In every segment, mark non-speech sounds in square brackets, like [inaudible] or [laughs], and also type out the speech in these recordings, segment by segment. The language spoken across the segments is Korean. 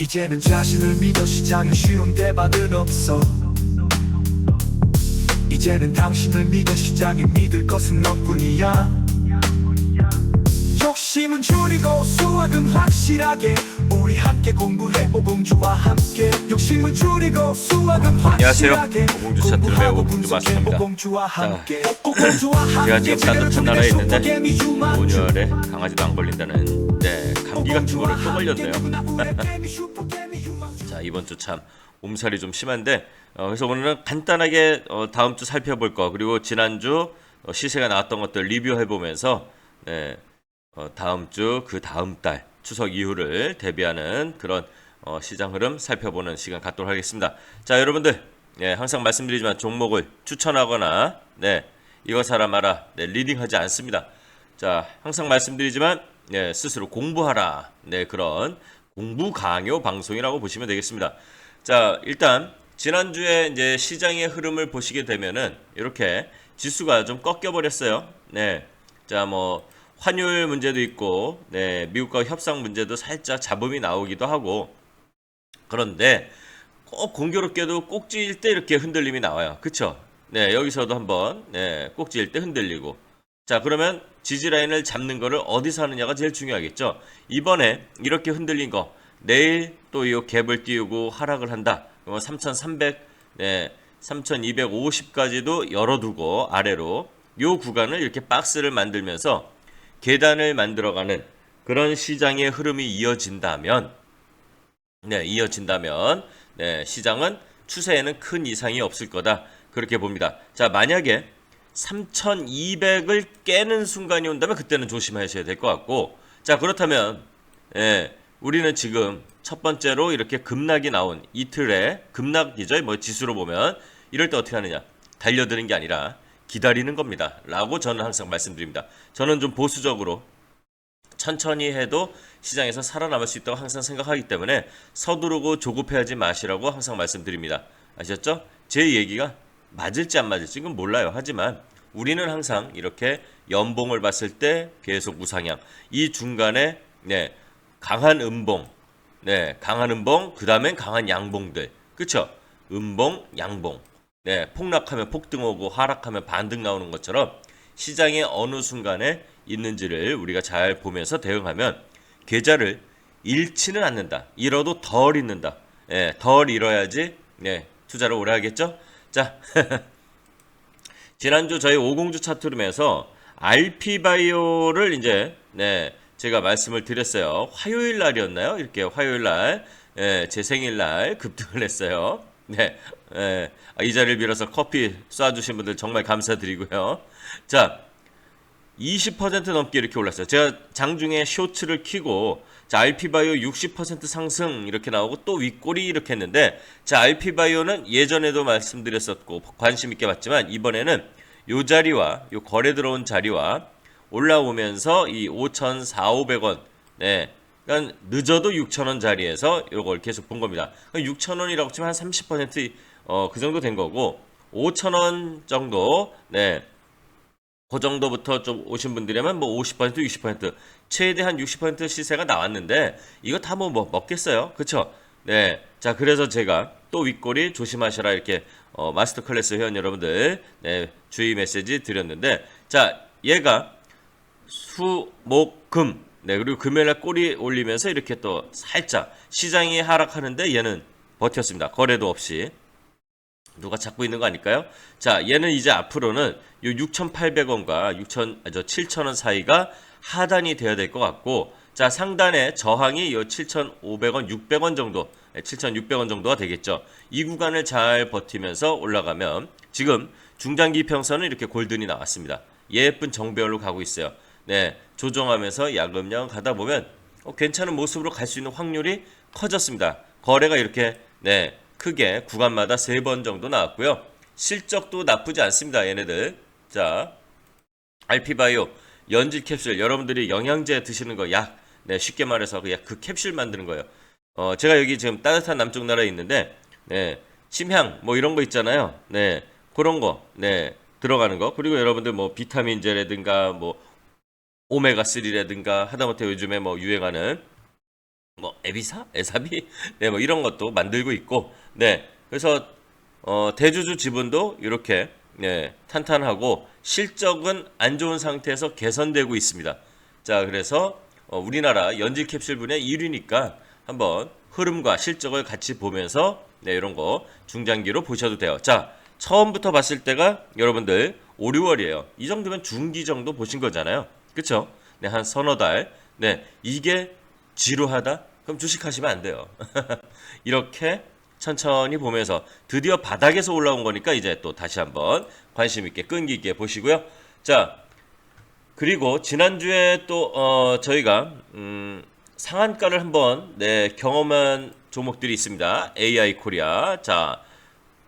이제는 자신을 믿어 시장은 쉬운 대박은 없어. 이제는 당신을 믿어 시장이 믿을 것은 너뿐이야. 욕심은 줄이고 수학은 확실하게 우리 함께 공부해 오공주와 함께 욕심은 줄이고 수학은 안녕하세요. 확실하게 오공주 차트의 공부하고 오공주 분석해 자, 함께 [clears throat] 오공주와 제가 함께 지금 따뜻한 나라에 있는데 슈퍼개미 유망주. 온열에 강아지도 안 걸린다는 네 감기 같은 거를 또 걸렸네요. [laughs] 자 이번 주 참 몸살이 좀 심한데 어, 그래서 오늘은 간단하게 어, 다음 주 살펴볼 거 그리고 지난주 어, 시세가 나왔던 것들 리뷰해 보면서 네, 어, 다음 주 그 다음 달 추석 이후를 대비하는 그런 어, 시장 흐름 살펴보는 시간 갖도록 하겠습니다. 자 여러분들 네, 항상 말씀드리지만 종목을 추천하거나 네 이거 사라 마라 네, 리딩하지 않습니다. 자 항상 말씀드리지만 네, 스스로 공부하라 네 그런 공부 강요 방송이라고 보시면 되겠습니다. 자 일단 지난주에 이제 시장의 흐름을 보시게 되면은 이렇게 지수가 좀 꺾여 버렸어요. 네. 자, 뭐 환율 문제도 있고 네, 미국과 협상 문제도 살짝 잡음이 나오기도 하고 그런데 꼭 공교롭게도 꼭지일 때 이렇게 흔들림이 나와요. 그쵸? 네, 여기서도 한번 네, 꼭지일 때 흔들리고 자, 그러면 지지라인을 잡는 거를 어디서 하느냐가 제일 중요하겠죠. 이번에 이렇게 흔들린 거 내일 또 이 갭을 띄우고 하락을 한다. 그러면 3,300, 네, 3,250까지도 열어두고 아래로 요 구간을 이렇게 박스를 만들면서 계단을 만들어가는 그런 시장의 흐름이 이어진다면, 네, 이어진다면, 네, 시장은 추세에는 큰 이상이 없을 거다. 그렇게 봅니다. 자, 만약에 3,200을 깨는 순간이 온다면 그때는 조심하셔야 될 것 같고, 자, 그렇다면, 예, 우리는 지금 첫 번째로 이렇게 급락이 나온 이틀에 급락이죠. 뭐 지수로 보면 이럴 때 어떻게 하느냐? 달려드는 게 아니라 기다리는 겁니다. 라고 저는 항상 말씀드립니다. 저는 좀 보수적으로 천천히 해도 시장에서 살아남을 수 있다고 항상 생각하기 때문에 서두르고 조급해하지 마시라고 항상 말씀드립니다. 아셨죠? 제 얘기가 맞을지 안 맞을지 는 몰라요. 하지만 우리는 항상 이렇게 연봉을 봤을 때 계속 우상향. 이 중간에 네, 강한 음봉, 네, 강한 음봉, 그 다음엔 강한 양봉들. 그쵸? 음봉, 양봉. 네, 폭락하면 폭등 오고 하락하면 반등 나오는 것처럼 시장의 어느 순간에 있는지를 우리가 잘 보면서 대응하면 계좌를 잃지는 않는다. 잃어도 덜 잃는다. 예, 덜 잃어야지 네, 투자를 오래 하겠죠? 자, [laughs] 지난주 저희 오공주 차트룸에서 RP바이오를 이제 네, 제가 말씀을 드렸어요. 화요일 날이었나요? 이렇게 화요일 날, 예, 제 생일 날 급등을 했어요. 네, 예, 아, 이 자리를 빌어서 커피 쏴주신 분들 정말 감사드리고요. 자, 20% 넘게 이렇게 올랐어요. 제가 장중에 쇼츠를 키고 자, RP바이오 60% 상승 이렇게 나오고 또 윗골이 이렇게 했는데 자, RP바이오는 예전에도 말씀드렸었고 관심 있게 봤지만 이번에는 요 자리와 요 거래 들어온 자리와 올라오면서 이 5,400원 네. 그러니까 늦어도 6,000원 자리에서 요걸 계속 본 겁니다. 6,000원이라고 치면 한 30% 어, 그 정도 된 거고 5,000원 정도 네. 그 정도부터 좀 오신 분들이면 뭐 50%, 60% 최대 한 60% 시세가 나왔는데 이거 다 뭐 먹겠어요, 그쵸? 네, 자 그래서 제가 또 윗골이 조심하셔라 이렇게 어, 마스터 클래스 회원 여러분들 네, 주의 메시지 드렸는데 자 얘가 수, 목, 금 네, 그리고 금요일날 꼬리 올리면서 이렇게 또 살짝 시장이 하락하는데 얘는 버텼습니다. 거래도 없이. 누가 잡고 있는 거 아닐까요? 자, 얘는 이제 앞으로는 요 6,800원과 6,000, 아, 저 7,000원 사이가 하단이 되어야 될 것 같고, 자, 상단에 저항이 요 7,500원, 600원 정도, 7,600원 정도가 되겠죠. 이 구간을 잘 버티면서 올라가면 지금 중장기 평선은 이렇게 골든이 나왔습니다. 예쁜 정배열로 가고 있어요. 네, 조정하면서 야금야금 가다 보면 어, 괜찮은 모습으로 갈 수 있는 확률이 커졌습니다. 거래가 이렇게 네 크게 구간마다 세번 정도 나왔고요. 실적도 나쁘지 않습니다. 얘네들. 자, RP바이오 연질 캡슐 여러분들이 영양제 드시는 거 약. 네, 쉽게 말해서 그, 약, 그 캡슐 만드는 거예요. 어, 제가 여기 지금 따뜻한 남쪽 나라에 있는데 네, 침향 뭐 이런 거 있잖아요. 네, 그런 거. 네, 들어가는 거. 그리고 여러분들 뭐 비타민제라든가 뭐 오메가 3라든가 하다못해 요즘에 뭐 유행하는 뭐 에비사, 에사비, [laughs] 네, 뭐 이런 것도 만들고 있고, 네, 그래서 어, 대주주 지분도 이렇게 네, 탄탄하고 실적은 안 좋은 상태에서 개선되고 있습니다. 자, 그래서 어, 우리나라 연질 캡슐분의 1위니까 한번 흐름과 실적을 같이 보면서 네, 이런 거 중장기로 보셔도 돼요. 자, 처음부터 봤을 때가 여러분들 5, 6월이에요. 이 정도면 중기 정도 보신 거잖아요. 그쵸? 네, 한 서너 달. 네, 이게 지루하다? 그럼 주식하시면 안 돼요. [laughs] 이렇게 천천히 보면서 드디어 바닥에서 올라온 거니까 이제 또 다시 한번 관심 있게 끈기 있게 보시고요. 자, 그리고 지난주에 또 어, 저희가 음, 상한가를 한번 네, 경험한 종목들이 있습니다. AI 코리아. 자,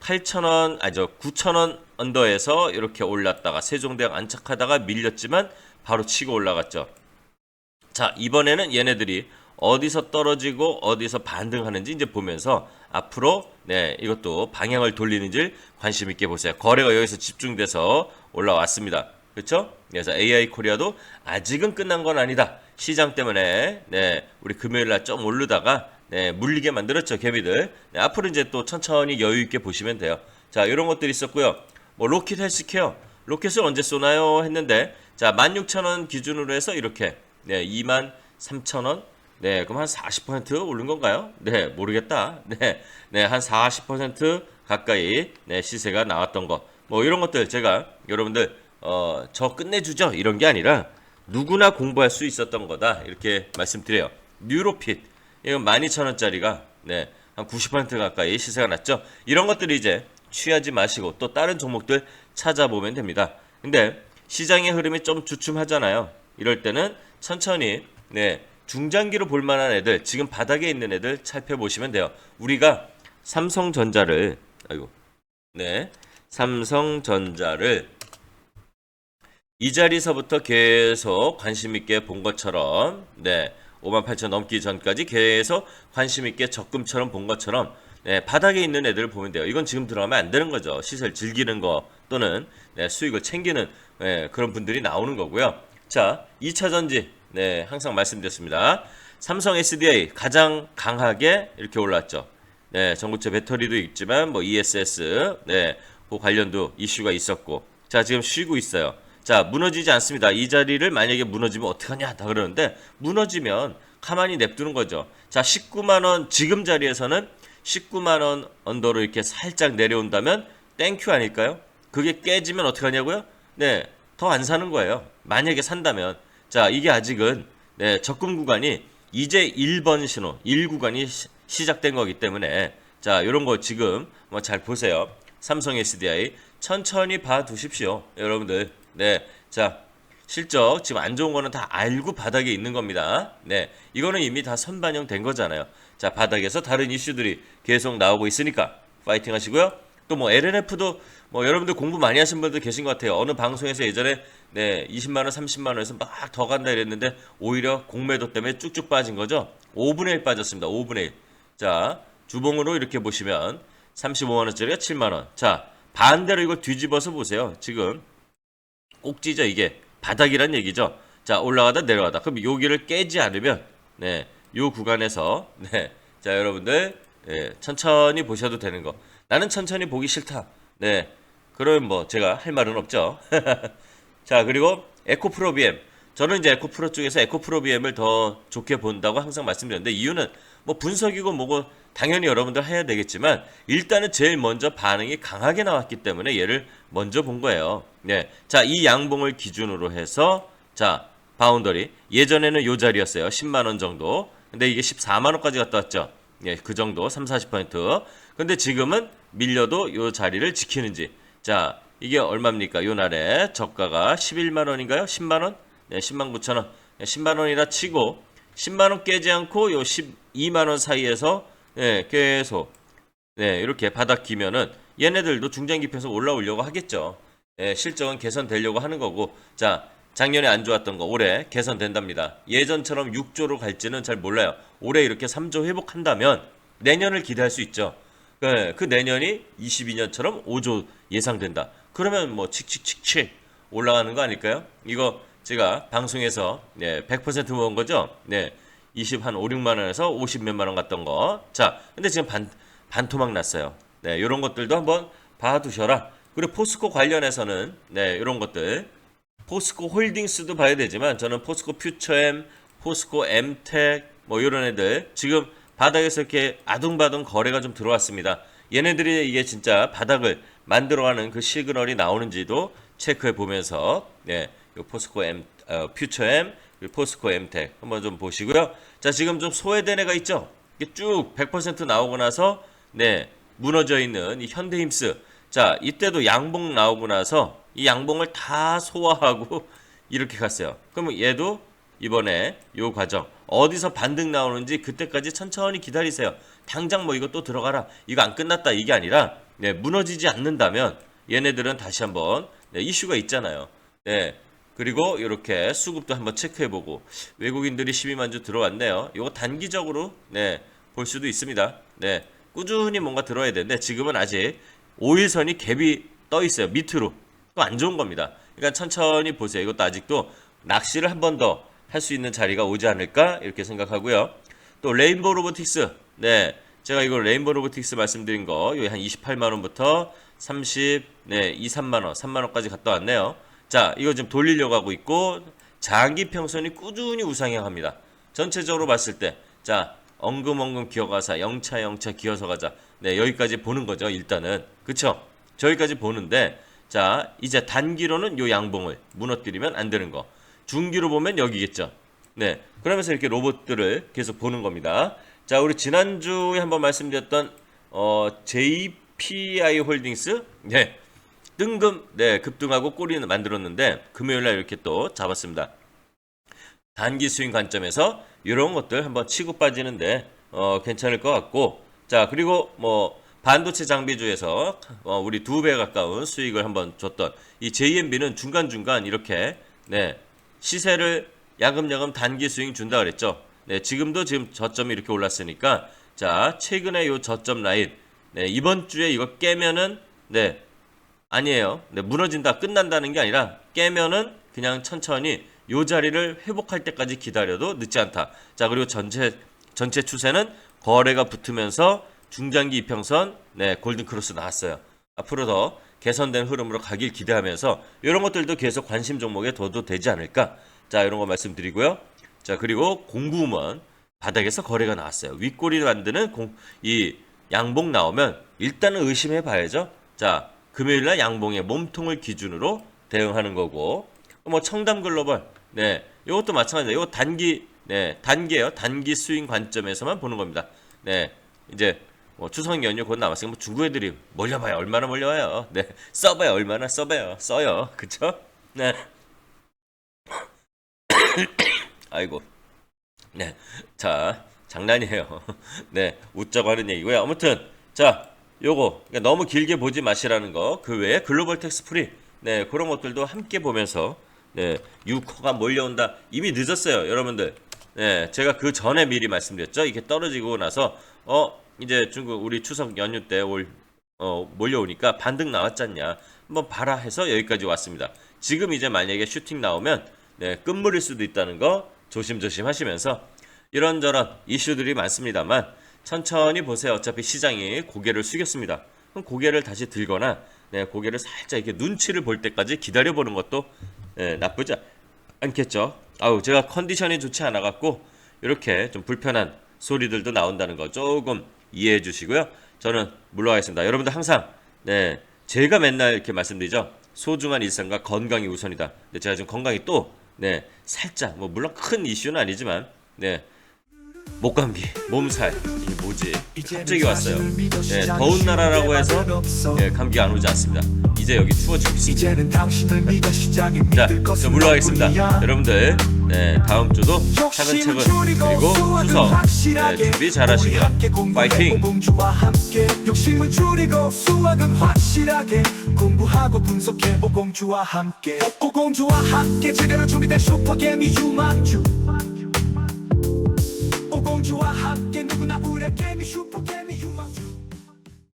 8,000원, 아니죠. 9,000원 언더에서 이렇게 올랐다가 세종대왕 안착하다가 밀렸지만 바로 치고 올라갔죠. 자, 이번에는 얘네들이 어디서 떨어지고 어디서 반등하는지 이제 보면서 앞으로 네, 이것도 방향을 돌리는지 관심 있게 보세요. 거래가 여기서 집중돼서 올라왔습니다. 그렇죠? 그래서 AI 코리아도 아직은 끝난 건 아니다. 시장 때문에 네, 우리 금요일 날 좀 오르다가 네, 물리게 만들었죠, 개미들. 네, 앞으로 이제 또 천천히 여유 있게 보시면 돼요. 자, 이런 것들이 있었고요. 뭐 로켓 헬스케어, 로켓을 언제 쏘나요? 했는데 자, 16,000원 기준으로 해서 이렇게 네, 23,000원 네, 그럼 한 40% 오른 건가요? 네, 모르겠다. 네, 네, 한 40% 가까이 네, 시세가 나왔던 거. 뭐 이런 것들 제가 여러분들 어, 저 끝내주죠 이런 게 아니라 누구나 공부할 수 있었던 거다 이렇게 말씀드려요. 뉴로핏 이건 12,000원짜리가 네, 한 90% 가까이 시세가 났죠. 이런 것들을 이제 취하지 마시고 또 다른 종목들 찾아보면 됩니다. 근데 시장의 흐름이 좀 주춤하잖아요. 이럴 때는 천천히 네, 중장기로 볼 만한 애들, 지금 바닥에 있는 애들 살펴보시면 돼요. 우리가 삼성전자를 아이고. 네. 삼성전자를 이 자리서부터 계속 관심 있게 본 것처럼 네. 58,000 넘기 전까지 계속 관심 있게 적금처럼 본 것처럼 네, 바닥에 있는 애들을 보면 돼요. 이건 지금 들어가면 안 되는 거죠. 시세를 즐기는 거 또는 네, 수익을 챙기는 네, 그런 분들이 나오는 거고요. 자, 2차 전지 네, 항상 말씀드렸습니다. 삼성 SDI 가장 강하게 이렇게 올랐죠. 네, 전고체 배터리도 있지만 뭐 ESS 네, 그 관련도 이슈가 있었고 자, 지금 쉬고 있어요. 자, 무너지지 않습니다. 이 자리를 만약에 무너지면 어떡하냐 다 그러는데 무너지면 가만히 냅두는 거죠. 자, 19만 원 지금 자리에서는 19만 원 언더로 이렇게 살짝 내려온다면 땡큐 아닐까요? 그게 깨지면 어떡하냐고요? 네, 더 안 사는 거예요. 만약에 산다면 자, 이게 아직은 네, 적금 구간이 이제 1번 신호, 1구간이 시 작된 거기 때문에 자, 이런 거 지금 뭐 잘 보세요. 삼성 SDI 천천히 봐 두십시오. 여러분들. 네. 자, 실적 지금 안 좋은 거는 다 알고 바닥에 있는 겁니다. 네. 이거는 이미 다 선반영 된 거잖아요. 자, 바닥에서 다른 이슈들이 계속 나오고 있으니까 파이팅 하시고요. 또 뭐 LNF도 뭐 여러분들 공부 많이 하신 분들 계신 것 같아요. 어느 방송에서 예전에 네, 20만 원, 30만 원에서 막 더 간다 이랬는데 오히려 공매도 때문에 쭉쭉 빠진 거죠. 5분의 1 빠졌습니다. 5분의 1. 자, 주봉으로 이렇게 보시면 35만 원짜리가 7만 원. 자, 반대로 이걸 뒤집어서 보세요. 지금 꼭지죠 이게 바닥이란 얘기죠. 자 올라가다 내려가다 그럼 여기를 깨지 않으면 네, 요 구간에서 네, 자 여러분들 네, 천천히 보셔도 되는 거. 나는 천천히 보기 싫다. 네, 그러면 뭐 제가 할 말은 없죠. [laughs] 자 그리고 에코프로 BM 저는 이제 에코프로 쪽에서 에코프로 BM을 더 좋게 본다고 항상 말씀드렸는데 이유는 뭐 분석이고 뭐고 당연히 여러분들 해야 되겠지만 일단은 제일 먼저 반응이 강하게 나왔기 때문에 얘를 먼저 본 거예요. 네. 자, 이 양봉을 기준으로 해서 자, 바운더리 예전에는 요 자리였어요. 10만 원 정도. 근데 이게 14만 원까지 갔다 왔죠. 예, 그 정도 3, 40%. 근데 지금은 밀려도 요 자리를 지키는지. 자, 이게 얼마입니까? 요 날에 저가가 11만 원인가요? 10만 원? 네, 10만 9천 원. 네, 10만 원이라 치고 10만 원 깨지 않고 요 12만 원 사이에서 네, 계속 네, 이렇게 바닥 기면은 얘네들도 중장 기표에서 올라오려고 하겠죠. 네, 실적은 개선되려고 하는 거고. 자, 작년에 안 좋았던 거 올해 개선된답니다. 예전처럼 6조로 갈지는 잘 몰라요. 올해 이렇게 3조 회복한다면 내년을 기대할 수 있죠. 네, 그 내년이 22년처럼 5조 예상된다. 그러면 뭐 칙칙칙칙 올라가는 거 아닐까요? 이거 제가 방송에서 네, 100% 모은 거죠. 네. 20 한 5, 6만 원에서 50 몇만 원 갔던 거. 자, 근데 지금 반 반토막 났어요. 네, 이런 것들도 한번 봐 두셔라. 그리고 포스코 관련해서는 네, 이런 것들 포스코 홀딩스도 봐야 되지만 저는 포스코 퓨처엠, 포스코 엠텍 뭐 이런 애들 지금 바닥에서 이렇게 아둥바둥 거래가 좀 들어왔습니다. 얘네들이 이게 진짜 바닥을 만들어가는 그 시그널이 나오는지도 체크해 보면서 네, 요 포스코 엠 어, 퓨처엠 포스코 엠텍 한번 좀 보시고요. 자 지금 좀 소외된 애가 있죠. 쭉 100% 나오고 나서 네 무너져 있는 이 현대힘스 자 이때도 양봉 나오고 나서 이 양봉을 다 소화하고 [laughs] 이렇게 갔어요. 그러면 얘도 이번에 요 과정 어디서 반등 나오는지 그때까지 천천히 기다리세요. 당장 뭐또 들어가라 이거 안 끝났다 이게 아니라 네, 무너지지 않는다면 얘네들은 다시 한번 네, 이슈가 있잖아요. 네. 그리고 이렇게 수급도 한번 체크해보고 외국인들이 12만 주 들어왔네요. 이거 단기적으로 네, 볼 수도 있습니다. 네, 꾸준히 뭔가 들어야 되는데 지금은 아직 5일선이 갭이 떠 있어요. 밑으로. 또안 좋은 겁니다. 그러니까 천천히 보세요. 이것도 아직도 낚시를 한 번 더 할 수 있는 자리가 오지 않을까 이렇게 생각하고요. 또 레인보우 로보틱스. 네. 제가 이거 레인보우 로보틱스 말씀드린 거, 여기 한 28만 원부터 30, 네, 2, 3만 원, 3만 원까지 갔다 왔네요. 자, 이거 지금 돌리려고 하고 있고 장기 평선이 꾸준히 우상향합니다. 전체적으로 봤을 때, 자, 엉금엉금 기어가사, 영차 영차 기어서 가자. 네, 여기까지 보는 거죠. 일단은, 그쵸? 저기까지 보는데, 자, 이제 단기로는 요 양봉을 무너뜨리면 안 되는 거. 중기로 보면 여기겠죠. 네, 그러면서 이렇게 로봇들을 계속 보는 겁니다. 자, 우리 지난주에 한번 말씀드렸던 어, JPI 홀딩스, 네, 뜬금, 네, 급등하고 꼬리는 만들었는데 금요일 날 이렇게 또 잡았습니다. 단기 스윙 관점에서 이런 것들 한번 치고 빠지는데 어, 괜찮을 것 같고 자 그리고 뭐 반도체 장비주에서 어, 우리 두 배 가까운 수익을 한번 줬던 이 JMB는 중간 중간 이렇게 네 시세를 야금야금 단기 스윙 준다 그랬죠. 네 지금도 지금 저점이 이렇게 올랐으니까 자 최근에 요 저점 라인 네 이번 주에 이거 깨면은 네 아니에요. 네, 무너진다, 끝난다는 게 아니라 깨면은 그냥 천천히 요 자리를 회복할 때까지 기다려도 늦지 않다. 자, 그리고 전체 전체 추세는 거래가 붙으면서 중장기 이평선, 네, 골든 크로스 나왔어요. 앞으로 더 개선된 흐름으로 가길 기대하면서 이런 것들도 계속 관심 종목에 둬도 되지 않을까. 자, 이런 거 말씀드리고요. 자, 그리고 공구먼 바닥에서 거래가 나왔어요. 윗꼬리 만드는 공, 이 양봉 나오면 일단은 의심해 봐야죠. 자, 금요일 날 양봉의 몸통을 기준으로 대응하는 거고 뭐 청담 글로벌 네 이것도 마찬가지예요. 이거 단기 네 단기예요. 단기 스윙 관점에서만 보는 겁니다. 네 이제 뭐 추석 연휴 곧 남았으니까 뭐 중국 애들이 몰려봐야 얼마나 몰려와요. 네 써봐야 얼마나 써봐요. 써요. 그쵸? 네 [coughs] 아이고 네 자 장난이에요. [laughs] 네 웃자고 하는 얘기고요. 아무튼 자 요거 그러니까 너무 길게 보지 마시라는 거. 그 외에 글로벌 텍스 프리 네 그런 것들도 함께 보면서 네 6호가 몰려온다. 이미 늦었어요, 여러분들. 네 제가 그 전에 미리 말씀드렸죠. 이게 떨어지고 나서 어 이제 중국 우리 추석 연휴 때올 어, 몰려오니까 반등 나왔잖냐. 한번 봐라 해서 여기까지 왔습니다. 지금 이제 만약에 슈팅 나오면 네, 끝물일 수도 있다는 거 조심조심 하시면서 이런저런 이슈들이 많습니다만 천천히 보세요. 어차피 시장이 고개를 숙였습니다. 그럼 고개를 다시 들거나 네, 고개를 살짝 이렇게 눈치를 볼 때까지 기다려 보는 것도 네, 나쁘지 않겠죠. 아우 제가 컨디션이 좋지 않아 갖고 이렇게 좀 불편한 소리들도 나온다는 거 조금 이해해 주시고요. 저는 물러가겠습니다. 여러분들 항상 네 제가 맨날 이렇게 말씀드리죠. 소중한 일상과 건강이 우선이다. 근데 제가 지금 건강이 또 네 살짝 뭐 물론 큰 이슈는 아니지만 네 목감기, 몸살, 이 뭐지? 갑자기 왔어요. 네, 더운 나라라고 해서 네, 감기가 안 오지 않습니다. 이제 여기 추워지고 있습니다. 자, 저 물러가겠습니다. 여러분들, 네, 다음 주도 차근차근 그리고 추석 네, 준비 잘하시고요. 파이팅! 공주와 욕심을 줄이고 수학은 확실하게 공부하고 분석해 오공주와 함께 오공주와 함께 제대로 준비된 슈퍼개미 유망주